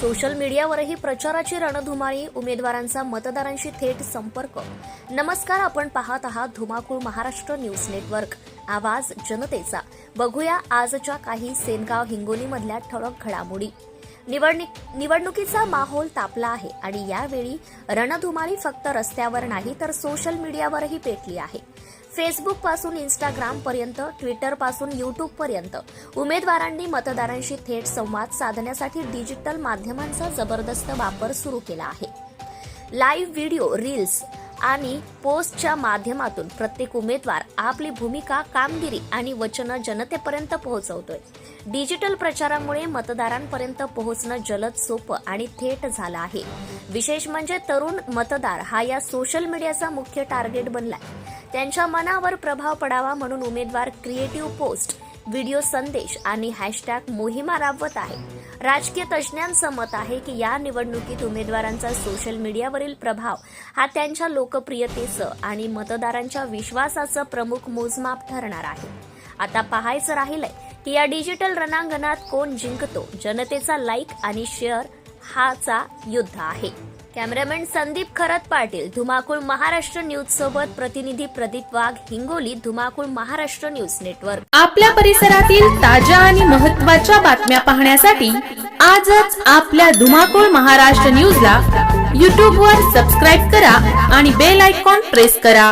Social मीडियावरही प्रचाराची रणधुमाळी उमेदवारांचा मतदारांशी थेट संपर्क. नमस्कार आपण पाहत आहात धुमाकूळ महाराष्ट्र न्यूज नेटवर्क. आवाज जनतेचा. बघूया आजच्या काही सेनगाव हिंगोलीमधल्या ठळक घडामोडी. निवडणुकीचा माहोल तापला आहे आणि यावेळी रणधुमाळी फक्त रस्त्यावर नाही तर सोशल मीडियावरही पेटली आहे. फेसबुकपासून इंस्टाग्राम पर्यंत ट्विटरपासून युट्यूब पर्यंत. उमेदवारांनी मतदारांशी थेट संवाद साधण्यासाठी डिजिटल माध्यमांचा जबरदस्त वापर सुरू केला आहे. लाईव्ह व्हिडिओ रील्स आणि पोस्टच्या माध्यमातून प्रत्येक उमेदवार आपली भूमिका कामगिरी आणि वचनं जनतेपर्यंत पोहोचवतोय. डिजिटल प्रचारामुळे मतदारांपर्यंत पोहोचणं जलद सोपं आणि थेट झालं आहे. विशेष म्हणजे तरुण मतदार हा या सोशल मीडियाचा मुख्य टार्गेट बनलाय. त्यांच्या मनावर प्रभाव पडावा म्हणून उमेदवार क्रिएटिव्ह पोस्ट व्हिडिओ संदेश आणि हॅशटॅग मोहिमा राबवत आहे. राजकीय तज्ज्ञांचं मत आहे की या निवडणुकीत उमेदवारांचा सोशल मीडियावरील प्रभाव हा त्यांच्या लोकप्रियतेचं आणि मतदारांच्या विश्वासाचं प्रमुख मोजमाप ठरणार आहे. आता पाहायचं राहिलंय की या डिजिटल रणांगणात कोण जिंकतो? जनतेचा लाईक आणि शेअर हाचा युद्ध आहे. कॅमेरामॅन संदीप खरत पाटील धुमाकूळ महाराष्ट्र न्यूज सोबत प्रतिनिधी प्रदीप वाघ हिंगोली धुमाकूळ महाराष्ट्र न्यूज नेटवर्क. आपल्या परिसरातील ताज्या आणि महत्त्वाच्या बातम्या पाहण्यासाठी आजच आपल्या धुमाकूळ महाराष्ट्र न्यूजला यूट्यूबवर सबस्क्राईब करा आणि बेल आयकॉन प्रेस करा.